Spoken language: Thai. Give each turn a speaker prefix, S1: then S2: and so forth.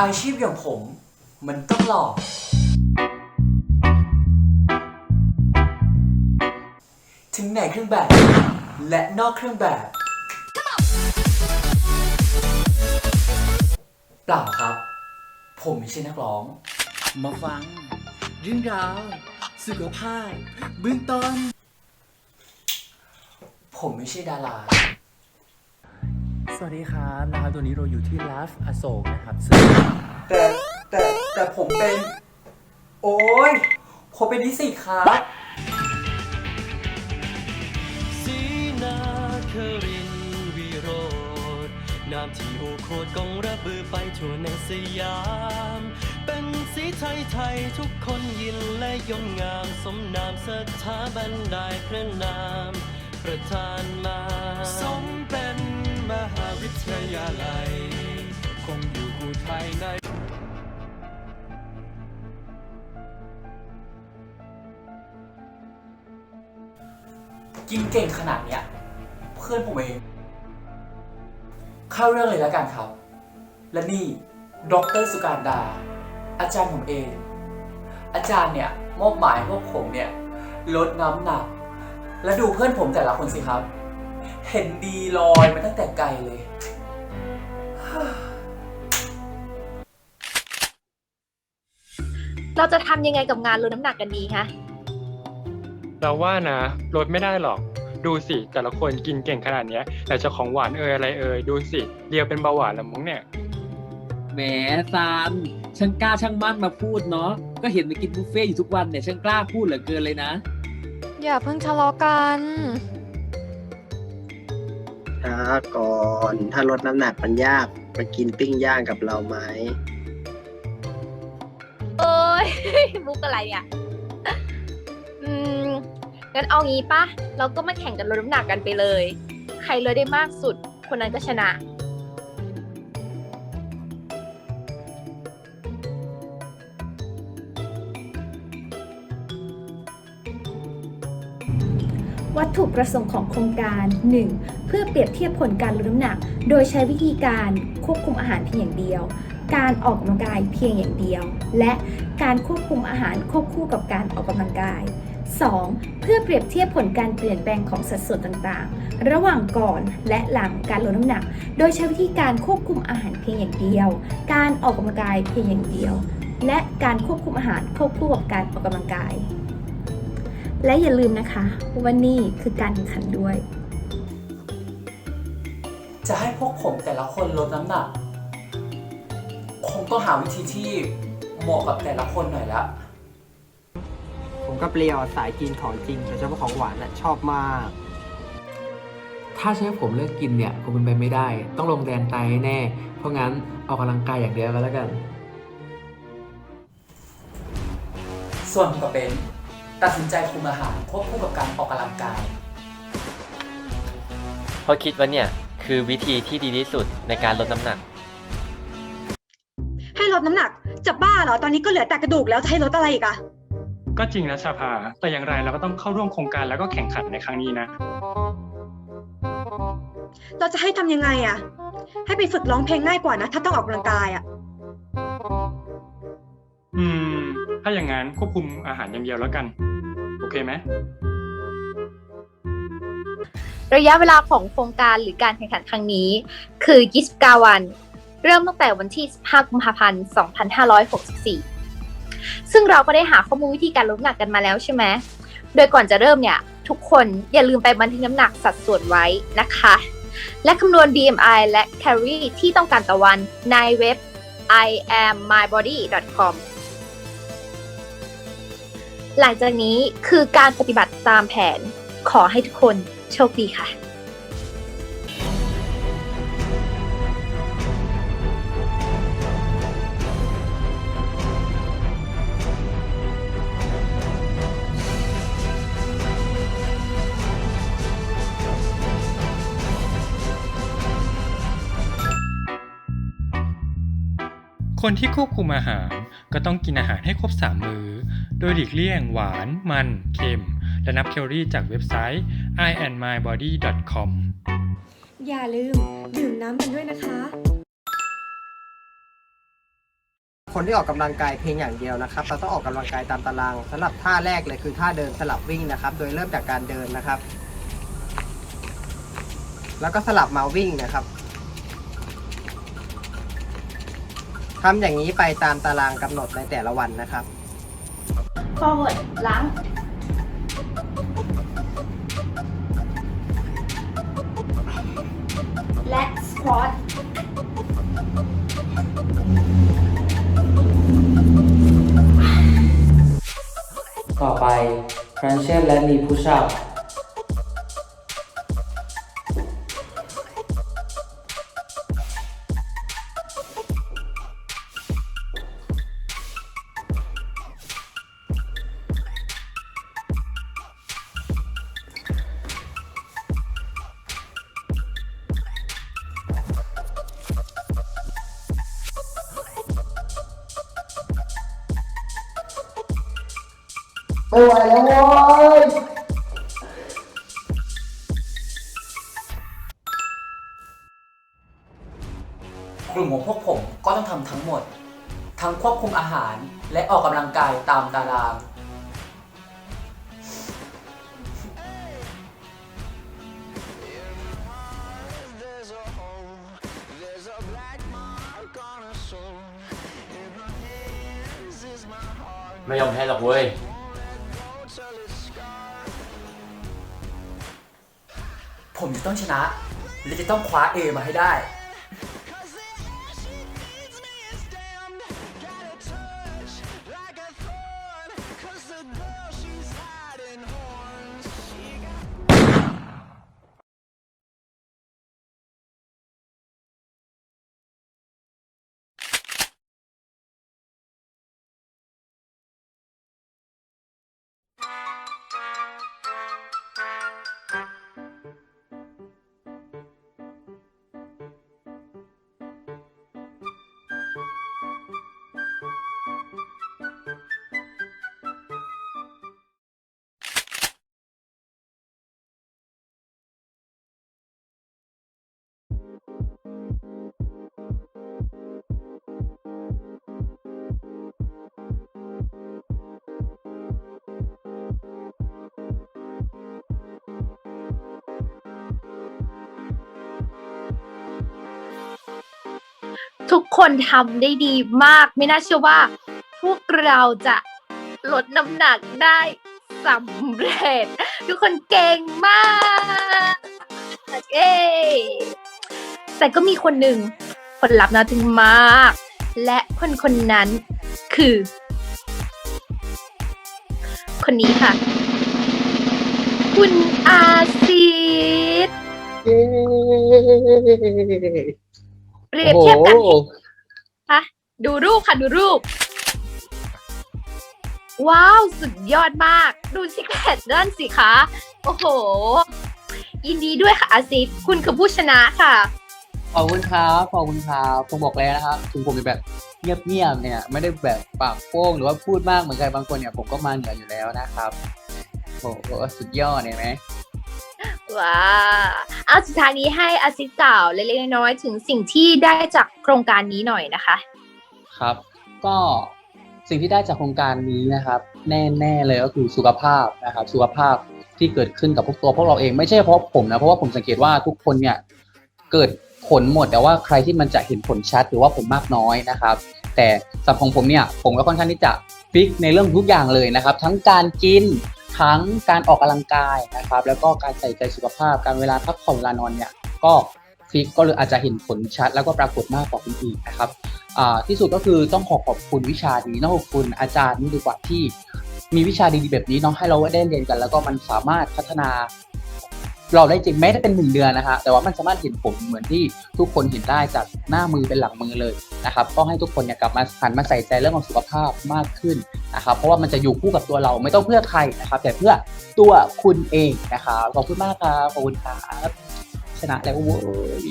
S1: อาชีพอย่างผม มันต้องหล่อ ถึงในเครื่องแบบ และนอกเครื่องแบบ เปล่าครับ ผมไม่ใช่นักร้อง
S2: มาฟัง เรื่องราว สุขภาพเบื้องต้น
S1: ผมไม่ใช่ดารา
S2: สวัสดีครับนะครับตัวนี้เราอยู่ที่ลาฟอโศกนะครับซึ่ง
S1: แต่แต่แต่ผมเป็น โอ้ยผมเป็นนิสิตครับ
S3: สีนาครินทร์วิโรธนามที่โอโคตกองระบือไปทั่วในสยาม เป็นสีไทยไทยทุกคนยินและยงงามสมนามสถาบันได้พระนาม ประทานมาสมเป็นม
S1: กินเก่งขนาดเนี้ยเพื่อนผมเอง เข้าเรื่องเลยแล้วกันครับ และนี่ดรสุการดา อาจารย์ผมเอง อาจารย์เนี่ยมอบหมายพวกผมเนี่ยลดน้ำหนัก และดูเพื่อนผมแต่ละคนสิครับ เห็นดีลอยมาตั้งแต่ไกลเลย
S4: เราจะทำยังไงกับงานลดน้ำหนักกันดีฮะ
S5: เราว่านะลดไม่ได้หรอก ดูสิแต่ละคนกินเก่งขนาดเนี้ยแต่จะของหวานเอ่ยอะไรเอ่ยดูสิเดียวเป็นเบาหวานแล้วมั้งเนี่ย
S6: แหมซานช่างกล้าช่างมั่นมาพูดเนาะก็เห็นไปกินบุฟเฟ่ต์อยู่ทุกวันเนี่ยช่างกล้าพูดเหลือเกินเลยนะ
S7: อย่าเพิ่งทะเลาะกัน
S8: ช้าก่อนถ้าลดน้ำหนักมันยากมากินปิ้งย่างกับเราไหม
S4: โอ้ย มุกอะไรอะอืม งั้นเอางี้ปะเราก็มาแข่งกันลดน้ำหนักกันไปเลย ใครลดได้มากสุด คนนั้นก็ชนะ
S9: วัตถุประสงค์ของโครงการ 1. เพื่อเปรียบเทียบผลการลดน้ำหนัก โดยใช้วิธีการควบคุมอาหารเพียงอย่างเดียว การออกกำลังกายเพียงอย่างเดียว และการควบคุมอาหารควบคู่กับการออกกำลังกาย 2. เพื่อเปรียบเทียบผลการเปลี่ยนแปลงของสัดส่วนต่างๆ ระหว่างก่อนและหลังการลดน้ำหนัก โดยใช้วิธีการควบคุมอาหารเพียงอย่างเดียว การออกกำลังกายเพียงอย่างเดียว และการควบคุมอาหารควบคู่กับการออกกำลังกาย และอย่าลืมนะคะว่านี่คือการแข่งขันด้วย
S1: จะให้พวกผมแต่ละคนลดน้ำหนัก คงต้องหาวิธีที่เหมาะกับแต่ละคนหน่อยละ
S10: ผมก็เปรี้ยวสายกินของจริงโดยเฉพาะของหวานน่ะชอบมาก
S2: ถ้าใช้ผมเลิกกินเนี่ยคงเป็นไปไม่ได้ ต้องลงแดงตายแน่ เพราะงั้นออกกำลังกายอย่างเดียวก็แล้วกัน
S1: ส่วนผมกับเบนตัดสินใจคุมอาหารควบคู่กับการออกกำลังกาย
S11: เพราะคิดว่าเนี่ย คือวิธีที่ดีที่สุดในการลดน้ำหนัก
S7: ให้ลดน้ำหนัก จะบ้าเหรอ ตอนนี้ก็เหลือแต่กระดูกแล้วจะให้ลดอะไรอีกอะ
S5: ก็จริงนะชาภา แต่อย่างไรเราก็ต้องเข้าร่วมโครงการแล้วก็แข่งขันในครั้งนี้นะ
S7: เราจะให้ทำยังไงอะให้ไปฝึกร้องเพลงง่ายกว่านะ ถ้าต้องออกกำลังกายอะ
S5: อืม ถ้าอย่างนั้นควบคุมอาหารอย่างเดียวแล้วกัน โอเคไหม
S4: ระยะเวลาของโครงการหรือการแข่งขันครั้งนี้ คือ 29 วัน เริ่มตั้งแต่วันที่ 15 กุมภาพันธ์ 2564 ซึ่งเราก็ได้หาข้อมูลวิธีการลดน้ำหนักกันมาแล้วใช่ไหมโดยก่อนจะเริ่มเนี่ย ทุกคนอย่าลืมไปบันทึกน้ำหนักสัดส่วนไว้นะคะ และคำนวณ BMI และ Calorie ที่ต้องการต่อวันในเว็บ iammybody.com หลังจากนี้คือการปฏิบัติตามแผนขอให้ทุกคนโชคดีค่ะ
S5: คนที่ควบคุมอาหารก็ต้องกินอาหารให้ครบ 3 มื้อ โดยหลีกเลี่ยงหวาน มัน เค็ม และนับแคลอรี่จากเว็บไซต์ iandmybody.com
S9: อย่าลืม ดื่มน้ำกันด้วยนะคะ
S10: คนที่ออกกำลังกายเพียงอย่างเดียวนะครับ เราต้องออกกำลังกายตามตารางสำหรับท่าแรกเลยคือท่าเดินสลับวิ่งนะครับ โดยเริ่มจากการเดินนะครับ แล้วก็สลับมาวิ่งนะครับ ทำอย่างนี้ไปตามตารางกำหนดในแต่ละวันนะครับ
S9: forward หลัง และ squat
S2: ต่อไป crunches และ knee push up ไม่ไหวแล้วโว้ย
S1: กลุ่มของพวกผมก็ต้องทำทั้งหมด ทั้งควบคุมอาหารและออกกำลังกายตามตาราง
S11: ไม่ยอมแพ้หรอกเว้ย
S1: ผมจะต้องชนะ และจะต้องคว้า A มาให้ได้
S4: ทุกคนทำได้ดีมาก ไม่น่าเชื่อว่า พวกเราจะลดน้ำหนักได้สำเร็จ ทุกคนเก่งมากเย้แต่ก็มีคนหนึ่งผลลัพธ์น่าทึ่งมาก และคนคนนั้นคือ คนนี้ค่ะ คุณอาซิด เปรียบเทียบกันคะดูรูปค่ะ ดูรูป ว้าว สุดยอดมาก ดูซิกแพคด้านสิคะ โอ้โห ยินดีด้วยค่ะอาซิดคุณคือผู้ชนะค่ะ
S6: ขอบคุณครับขอบคุณครับผมบอกแล้วนะครับถึงผมจะแบบเงียบๆเนี่ย ไม่ได้แบบปากโป้งหรือว่าพูดมากเหมือนใครบางคนเนี่ย ผมก็มาเหนืออยู่แล้วนะครับโอ้โหสุดยอดเนี่ยไหม
S4: ว้าเอาสุดท้ายนี้ให้อาซิดกล่าวเล็กๆน้อยๆถึงสิ่งที่ได้จากโครงการนี้หน่อยนะคะ
S6: ครับ ก็สิ่งที่ได้จากโครงการนี้นะครับ แน่ๆเลยก็คือสุขภาพนะครับ สุขภาพที่เกิดขึ้นกับพวกตัวพวกเราเองไม่ใช่เพราะผมนะเพราะว่าผมสังเกตว่าทุกคนเนี่ยเกิดผลหมดแต่ว่าใครที่มันจะเห็นผลชัดหรือว่าผมมากน้อยนะครับ แต่สำหรับของผมเนี่ยผมก็ค่อนข้างที่จะฟิกในเรื่องทุกอย่างเลยนะครับ ทั้งการกิน ทั้งการออกกำลังกายนะครับ แล้วก็การใส่ใจสุขภาพ การเวลาพักผ่อนเวลานอนเนี่ย ก็คลิกก็เลยอาจจะเห็นผลชัด แล้วก็ปรากฏมากกว่าคนอื่นนะครับที่สุดก็คือต้องขอขอบคุณวิชาดีต้องขอบคุณอาจารย์นี่ดีกว่าที่มีวิชาดีๆแบบนี้เนาะให้เราได้เรียนกัน แล้วก็มันสามารถพัฒนา เราได้จริงแม้จะเป็นหนึ่งเดือนนะฮะแต่ว่ามันสามารถเห็นผลเหมือนที่ทุกคนเห็นได้จากหน้ามือเป็นหลังมือเลยนะครับก็ให้ทุกคนเนี่ยกลับมาหันมาใส่ใจเรื่องของสุขภาพมากขึ้นนะครับเพราะว่ามันจะอยู่คู่กับตัวเราไม่ต้องเพื่อใครนะครับ แต่เพื่อตัวคุณเองนะครับขอบคุณมากครับขอบคุณครับชนะแล้วเว้ย